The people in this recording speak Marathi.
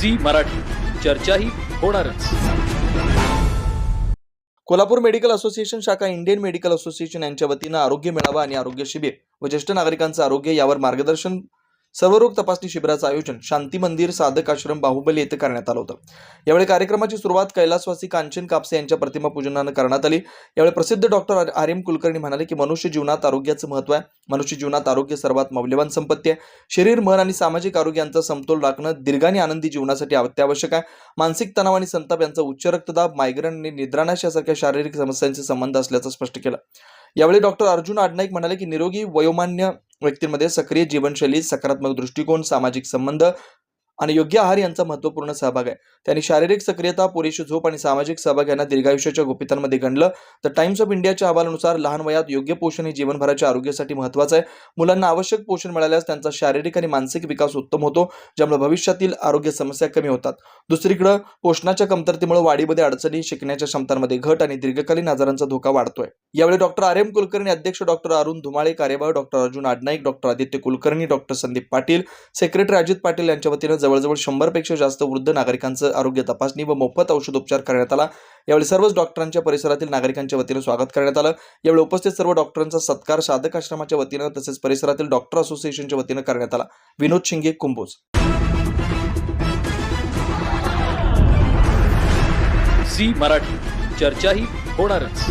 झी मराठी. चर्चाही होणारच. कोल्हापूर मेडिकल असोसिएशन शाखा इंडियन मेडिकल असोसिएशन यांच्या वतीनं आरोग्य मेळावा आणि आरोग्य शिबिर. व ज्येष्ठ नागरिकांचं आरोग्य यावर मार्गदर्शन सर्वरोग तपासणी शिबिराचं आयोजन शांती मंदिर साधक आश्रम बाहुबली येथे करण्यात आलं होतं. यावेळी कार्यक्रमाची सुरुवात कैलासवासी कांचन कापसे यांच्या प्रतिमा पूजनानं करण्यात आली. यावेळी प्रसिद्ध डॉक्टर आर एम कुलकर्णी म्हणाले की मनुष्य जीवनात आरोग्याचं महत्त्व आहे. मनुष्य जीवनात आरोग्य सर्वात मौल्यवान संपत्ती आहे. शरीर मन आणि सामाजिक आरोग्य यांचा समतोल राखणं दीर्घ आणि आनंदी जीवनासाठी अत्यावश्यक आहे. मानसिक तणाव आणि संताप यांचा उच्च रक्तदाब मायग्रेन आणि निद्रानाश यासारख्या शारीरिक समस्यांचे संबंध असल्याचं स्पष्ट केलं. यावेळी डॉक्टर अर्जुन आडनाईक म्हणाले की निरोगी वयोमान्य व्यक्तींमध्ये सक्रिय जीवनशैली सकारात्मक दृष्टिकोन सामाजिक संबंध आणि योग्य आहार यांचा महत्त्वपूर्ण सहभाग आहे. त्यांनी शारीरिक सक्रियता पुरेशी झोप आणि सामाजिक सहभाग यांना दीर्घायुष्याच्या गोपितांमध्ये गणलं. तर टाइम्स ऑफ इंडियाच्या अहवालानुसार लहान वयात योग्य पोषण हे जीवनभराच्या आरोग्यासाठी महत्त्वाचं आहे. मुलांना आवश्यक पोषण मिळाल्यास त्यांचा शारीरिक आणि मानसिक विकास उत्तम होतो ज्यामुळे भविष्यातील आरोग्य समस्या कमी होतात. दुसरीकडं पोषणाच्या कमतरतेमुळे वाढीमध्ये अडचणी शिकण्याच्या क्षमतांमध्ये घट आणि दीर्घकालीन आजारांचा धोका वाढतोय. यावेळी डॉक्टर आर. एम. कुलकर्णी अध्यक्ष डॉक्टर अरुण धुमाळे कार्यवाह doctor Arjun Adnaik doctor Aditya Kulkarni doctor Sandeep Patil secretary Ajit Patil यांच्या वतीनं जवळजवळ शंभरपेक्षा जास्त वृद्ध नागरिकांचं आरोग्य तपासणी व मोफत औषधोपचार करण्यात आला. यावेळी सर्वच डॉक्टरांच्या परिसरातील नागरिकांच्या वतीनं स्वागत करण्यात आलं. यावेळी उपस्थित सर्व डॉक्टरांचा सत्कार साधक आश्रमाच्या वतीनं तसेच परिसरातील डॉक्टर असोसिएशनच्या वतीनं करण्यात आला. विनोद शिंगे कुंभोज. झी मराठी. चर्चाही होणारच.